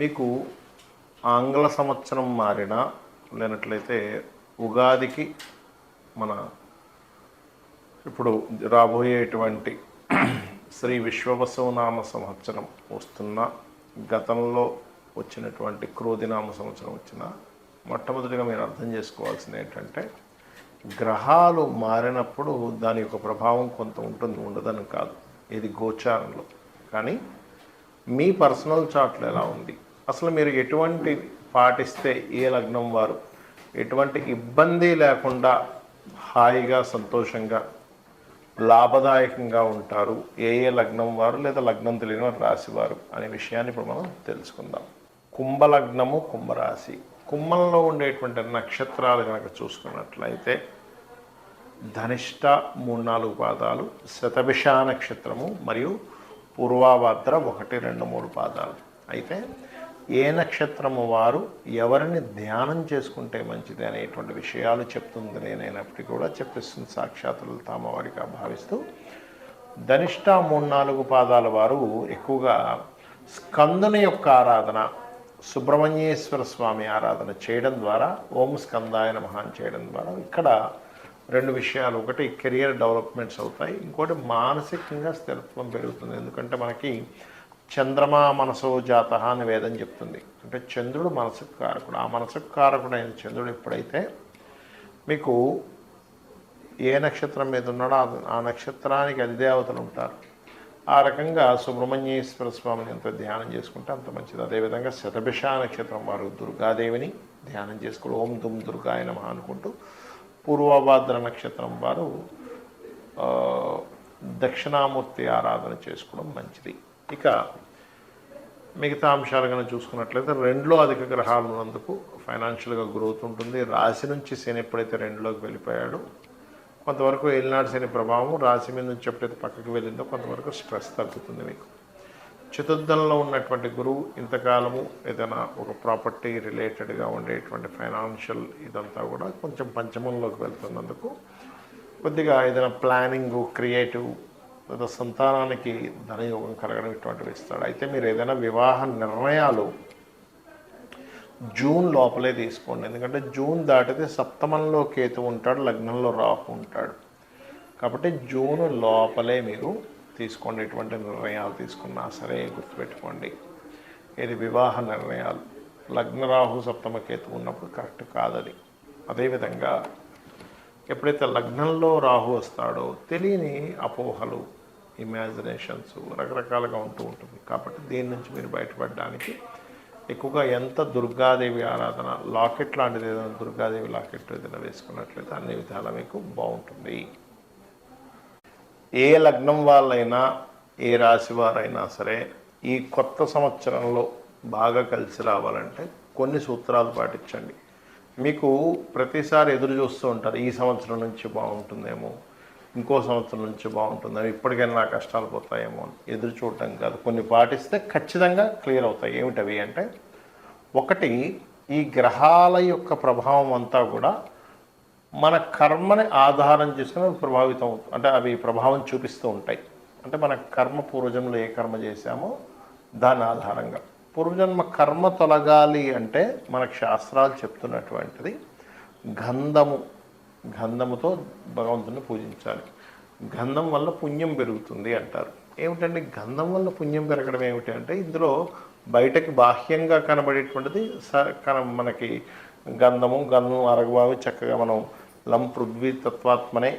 మీకు ఆంగ్ల సంవత్సరం మారినా లేనట్లయితే ఉగాదికి మన ఇప్పుడు రాబోయేటువంటి శ్రీ విశ్వవసవనామ సంవత్సరం వస్తున్న గతంలో వచ్చినటువంటి క్రోధినామ సంవత్సరం వచ్చిన మొట్టమొదటిగా మీరు అర్థం చేసుకోవాల్సింది ఏంటంటే గ్రహాలు మారినప్పుడు దాని యొక్క ప్రభావం కొంత ఉంటుంది ఉండదని కాదు. ఇది గోచారంలో. కానీ మీ పర్సనల్ చార్ట్లో ఎలా ఉంది? అసలు మీరు ఎటువంటి పాటిస్తే ఏ లగ్నం వారు? ఎటువంటి ఇబ్బంది లేకుండా హాయిగా సంతోషంగా లాభదాయకంగా ఉంటారు? ఏ ఏ లగ్నం వారు లేదా లగ్నం తెలియని వారు రాశివారు అనే విషయాన్ని ఇప్పుడు మనం తెలుసుకుందాం. కుంభలగ్నము కుంభరాశి. కుంభంలో ఉండేటువంటి నక్షత్రాలు కనుక చూసుకున్నట్లయితే ధనిష్ట మూడు నాలుగు పాదాలు శతభిష నక్షత్రము మరియు పూర్వాభద్ర ఒకటి రెండు మూడు పాదాలు. అయితే ఏ నక్షత్రము వారు ఎవరిని ధ్యానం చేసుకుంటే మంచిది అనేటువంటి విషయాలు చెప్తుంది. నేనైనప్పటికీ కూడా చెప్పిస్తుంది సాక్షాత్తులు తామవారిగా భావిస్తూ. ధనిష్ట మూడు నాలుగు పాదాల వారు ఎక్కువగా స్కందుని యొక్క ఆరాధన సుబ్రహ్మణ్యేశ్వర స్వామి ఆరాధన చేయడం ద్వారా ఓం స్కందాయ మహాన్ చేయడం ద్వారా ఇక్కడ రెండు విషయాలు. ఒకటి కెరియర్ డెవలప్మెంట్స్ అవుతాయి. ఇంకోటి మానసికంగా స్థిరత్వం పెరుగుతుంది. ఎందుకంటే మనకి చంద్రమా మనసో జాత అని వేదం చెప్తుంది. అంటే చంద్రుడు మనసుకు కారకుడు. ఆ మనసుకు కారకుడైన చంద్రుడు ఎప్పుడైతే మీకు ఏ నక్షత్రం మీద ఉన్నాడో ఆ- నక్షత్రానికి అధిదేవతలు ఉంటారు. ఆ రకంగా సుబ్రహ్మణ్యేశ్వర స్వామిని ఎంత ధ్యానం చేసుకుంటే అంత మంచిది. అదేవిధంగా శతభిష నక్షత్రం వారు దుర్గాదేవిని ధ్యానం చేసుకుని ఓం దుమ్ దుర్గాయ నమ అనుకుంటూ పూర్వభాద్ర నక్షత్రం వారు దక్షిణామూర్తి ఆరాధన చేసుకోవడం మంచిది. ఇక మిగతా అంశాలు కనుక చూసుకున్నట్లయితే రెండులో అధిక గ్రహాలు ఉన్నందుకు ఫైనాన్షియల్గా గ్రోత్ ఉంటుంది. రాశి నుంచి శని ఎప్పుడైతే రెండులోకి వెళ్ళిపోయాడో కొంతవరకు ఏలినాడు శని ప్రభావం రాశి మీద నుంచి ఎప్పుడైతే పక్కకి వెళ్ళిందో కొంతవరకు స్ట్రెస్ తగ్గుతుంది మీకు. చతుర్థంలో ఉన్నటువంటి గురువు ఇంతకాలము ఏదైనా ఒక ప్రాపర్టీ రిలేటెడ్గా ఉండేటువంటి ఫైనాన్షియల్ ఇదంతా కూడా కొంచెం పంచమంలోకి వెళ్తున్నందుకు కొద్దిగా ఏదైనా ప్లానింగ్ క్రియేటివ్ లేదా సంతానానికి ధనయోగం కలగడం ఇటువంటివి ఇస్తాడు. అయితే మీరు ఏదైనా వివాహ నిర్ణయాలు జూన్ లోపలే తీసుకోండి. ఎందుకంటే జూన్ దాటితే సప్తమంలో కేతు ఉంటాడు లగ్నంలో రాహు ఉంటాడు. కాబట్టి జూన్ లోపలే మీరు తీసుకోండి. ఎటువంటి నిర్ణయాలు తీసుకున్నా సరే గుర్తుపెట్టుకోండి. ఇది వివాహ నిర్ణయాలు? లగ్న రాహు సప్తమ కేతు ఉన్నప్పుడు కరెక్ట్ కాదది. అదేవిధంగా ఎప్పుడైతే లగ్నంలో రాహు వస్తాడో తెలియని అపోహలు ఇమాజినేషన్స్ రకరకాలుగా ఉంటూ ఉంటుంది. కాబట్టి దీని నుంచి మీరు బయటపడడానికి ఎక్కువగా ఎంత దుర్గాదేవి ఆరాధన లాకెట్ లాంటిది ఏదైనా దుర్గాదేవి లాకెట్ ఏదైనా వేసుకున్నట్లయితే అన్ని విధాలా మీకు బాగుంటుంది. ఏ లగ్నం వాళ్ళైనా ఏ రాశి వారైనా సరే ఈ కొత్త సంవత్సరంలో బాగా కలిసి రావాలంటే కొన్ని సూత్రాలు పాటించండి. మీకు ప్రతిసారి ఎదురు చూస్తూ ఉంటారు ఈ సంవత్సరం నుంచి బాగుంటుందేమో ఇంకో సంవత్సరం నుంచి బాగుంటుందేమో ఇప్పటికైనా నా కష్టాలు పోతాయేమో అని ఎదురు చూడటం కాదు. కొన్ని పాటిస్తే ఖచ్చితంగా క్లియర్ అవుతాయి. ఏమిటవి అంటే ఒకటి ఈ గ్రహాల యొక్క ప్రభావం అంతా కూడా మన కర్మని ఆధారం చేసుకుని ప్రభావితం అవుతుంది అంటే అవి ప్రభావం చూపిస్తూ ఉంటాయి. అంటే మన కర్మ పూర్వజన్మలో ఏ కర్మ చేశామో దాని ఆధారంగా. పూర్వజన్మ కర్మ తొలగాలి అంటే మనకు శాస్త్రాలు చెప్తున్నటువంటిది గంధము గంధముతో భగవంతుని పూజించాలి గంధం వల్ల పుణ్యం పెరుగుతుంది అంటారు. ఏమిటండి? గంధం వల్ల పుణ్యం పెరగడం ఏమిటి అంటే ఇందులో బయటకి బాహ్యంగా కనబడేటువంటిది స కన మనకి గంధము గంధం అరగబావి చక్కగా మనం లం పృథ్వీ తత్వాత్మనే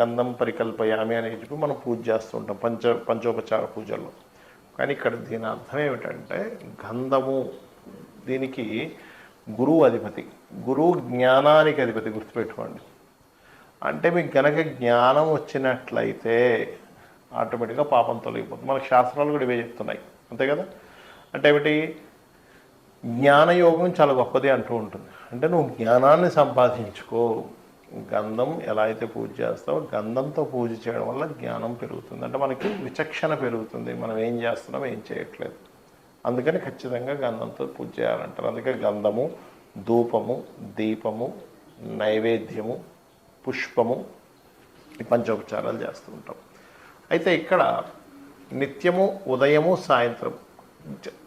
గంధం పరికల్పయామి అని చెప్పి మనం పూజ చేస్తుంటాం పంచ పంచోపచార పూజల్లో. కానీ ఇక్కడ దీని అర్థం ఏమిటంటే గంధము దీనికి గురువు అధిపతి గురువు జ్ఞానానికి అధిపతి గుర్తుపెట్టుకోండి. అంటే మీకు గనక జ్ఞానం వచ్చినట్లయితే ఆటోమేటిక్గా పాపం తొలగిపోతుంది. మనకు శాస్త్రాలు కూడా ఇవే చెప్తున్నాయి. అంతే కదా? అంటే ఏమిటి? జ్ఞానయోగం చాలా గొప్పది అంటూ ఉంటుంది. అంటే నువ్వు జ్ఞానాన్ని సంపాదించుకో. గంధం ఎలా అయితే పూజ చేస్తావో గంధంతో పూజ చేయడం వల్ల జ్ఞానం పెరుగుతుంది. అంటే మనకి విచక్షణ పెరుగుతుంది. మనం ఏం చేస్తున్నాం? ఏం చేయట్లేదు. అందుకని ఖచ్చితంగా గంధంతో పూజ చేయాలంటారు. అందుకే గంధము ధూపము దీపము నైవేద్యము పుష్పము పంచోపచారాలు చేస్తూ ఉంటాం. అయితే ఇక్కడ నిత్యము ఉదయము సాయంత్రం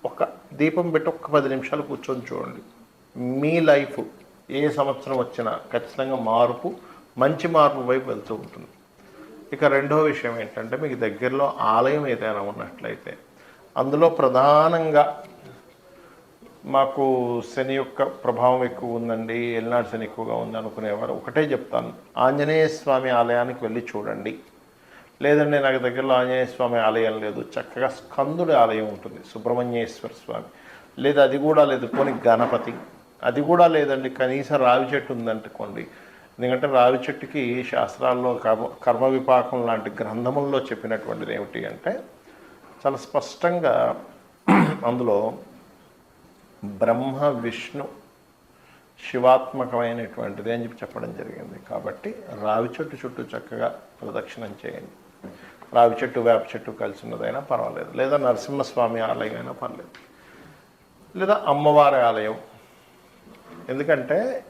ఒక దీపం పెట్టి ఒక్క పది నిమిషాలు కూర్చొని చూడండి. మీ లైఫ్ ఏ సంవత్సరం వచ్చినా ఖచ్చితంగా మార్పు మంచి మార్పు వైపు వెళ్తూ ఉంటుంది. ఇక రెండో విషయం ఏంటంటే మీకు దగ్గరలో ఆలయం ఏదైనా ఉన్నట్లయితే అందులో ప్రధానంగా మాకు శని యొక్క ప్రభావం ఎక్కువ ఉందండి ఎల్నాడు శని ఎక్కువగా ఉంది అనుకునేవారు. ఒకటే చెప్తాను ఆంజనేయ స్వామి ఆలయానికి వెళ్ళి చూడండి. లేదండి నాకు దగ్గరలో ఆంజనేయ స్వామి ఆలయం లేదు చక్కగా స్కందుడి ఆలయం ఉంటుంది సుబ్రహ్మణ్యేశ్వర స్వామి. లేదా అది కూడా లేదు పోనీ గణపతి. అది కూడా లేదండి కనీసం రావి చెట్టు ఉందనుకోండి. ఎందుకంటే రావి చెట్టుకి శాస్త్రాల్లో కర్మ కర్మ విపాకం లాంటి గ్రంథముల్లో చెప్పినటువంటిది ఏమిటి అంటే చాలా స్పష్టంగా అందులో బ్రహ్మ విష్ణు శివాత్మకమైనటువంటిది అని చెప్పి చెప్పడం జరిగింది. కాబట్టి రావి చెట్టు చుట్టూ చక్కగా ప్రదక్షిణం చేయండి. రావి చెట్టు వేప చెట్టు కలిసి ఉన్నదైనా పర్వాలేదు. లేదా నరసింహస్వామి ఆలయం అయినా పర్లేదు లేదా అమ్మవారి ఆలయం. ఎందుకంటే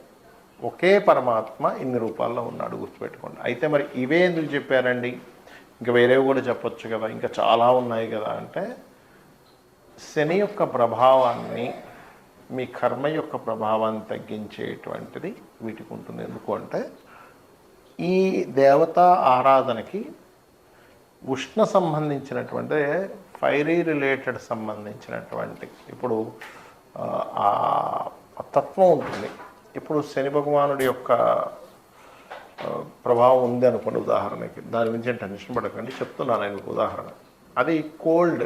ఒకే పరమాత్మ ఇన్ని రూపాల్లో ఉన్నాడు గుర్తుపెట్టుకోండి. అయితే మరి ఇవే ఎందుకు చెప్పారండి? ఇంకా వేరేవి కూడా చెప్పొచ్చు కదా ఇంకా చాలా ఉన్నాయి కదా. అంటే శని యొక్క ప్రభావాన్ని మీ కర్మ యొక్క ప్రభావాన్ని తగ్గించేటువంటిది వీటికి ఉంటుంది. ఎందుకంటే ఈ దేవతా ఆరాధనకి ఉష్ణ సంబంధించినటువంటి ఫైరీ రిలేటెడ్ సంబంధించినటువంటి ఇప్పుడు ఆ, తత్వం ఉంటుంది. ఇప్పుడు శని భగవానుడి యొక్క ప్రభావం ఉంది అనుకోండి ఉదాహరణకి. దాని గురించి టెన్షన్ పడకండి చెప్తున్నాను ఆయనకు ఉదాహరణ. అది కోల్డ్.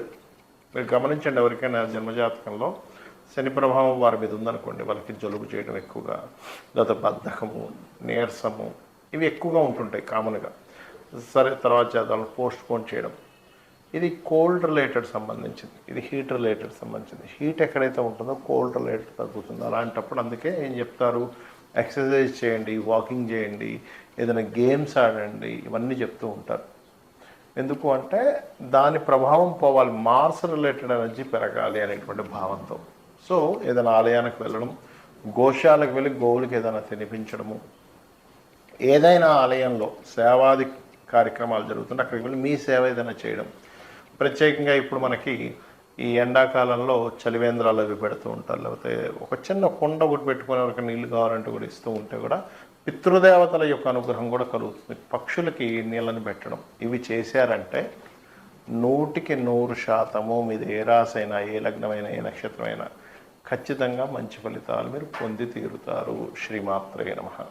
మీరు గమనించండి ఎవరికైనా జన్మజాతకంలో శని ప్రభావం వారి మీద ఉందనుకోండి వాళ్ళకి జలుబు చేయడం ఎక్కువగా లేదా బద్ధకము నీరసము ఇవి ఎక్కువగా ఉంటుంటాయి కామన్గా. సరే తర్వాత చేద్దాం పోస్ట్ పోన్ చేయడం. ఇది కోల్డ్ రిలేటెడ్ సంబంధించింది. ఇది హీట్ రిలేటెడ్ సంబంధించింది. హీట్ ఎక్కడైతే ఉంటుందో కోల్డ్ రిలేటెడ్ తగ్గుతుంది. అలాంటప్పుడు అందుకే ఏం చెప్తారు? ఎక్సర్సైజ్ చేయండి వాకింగ్ చేయండి ఏదైనా గేమ్స్ ఆడండి ఇవన్నీ చెప్తూ ఉంటారు. ఎందుకు అంటే దాని ప్రభావం పోవాలి మార్స్ రిలేటెడ్ ఎనర్జీ పెరగాలి అనేటువంటి భావంతో. సో ఏదైనా ఆలయానికి వెళ్ళడం గోశాలకు వెళ్ళి గోవులకి ఏదైనా తినిపించడము ఏదైనా ఆలయంలో సేవాది కార్యక్రమాలు జరుగుతుంటే అక్కడికి వెళ్ళి మీ సేవ ఏదైనా చేయడం. ప్రత్యేకంగా ఇప్పుడు మనకి ఈ ఎండాకాలంలో చలివేంద్రాలు అవి పెడుతూ ఉంటారు. లేకపోతే ఒక చిన్న కొండ ఒకటి పెట్టుకుని ఎవరికి నీళ్ళు కావాలంటే కూడా ఇస్తూ ఉంటే కూడా పితృదేవతల యొక్క అనుగ్రహం కూడా కలుగుతుంది. పక్షులకి నీళ్ళని పెట్టడం. ఇవి చేశారంటే నూటికి నూరు శాతము మీది ఏ రాసైనా ఏ లగ్నమైనా ఏ నక్షత్రమైనా ఖచ్చితంగా మంచి ఫలితాలు మీరు పొంది తీరుతారు. శ్రీమాత్రే నమ.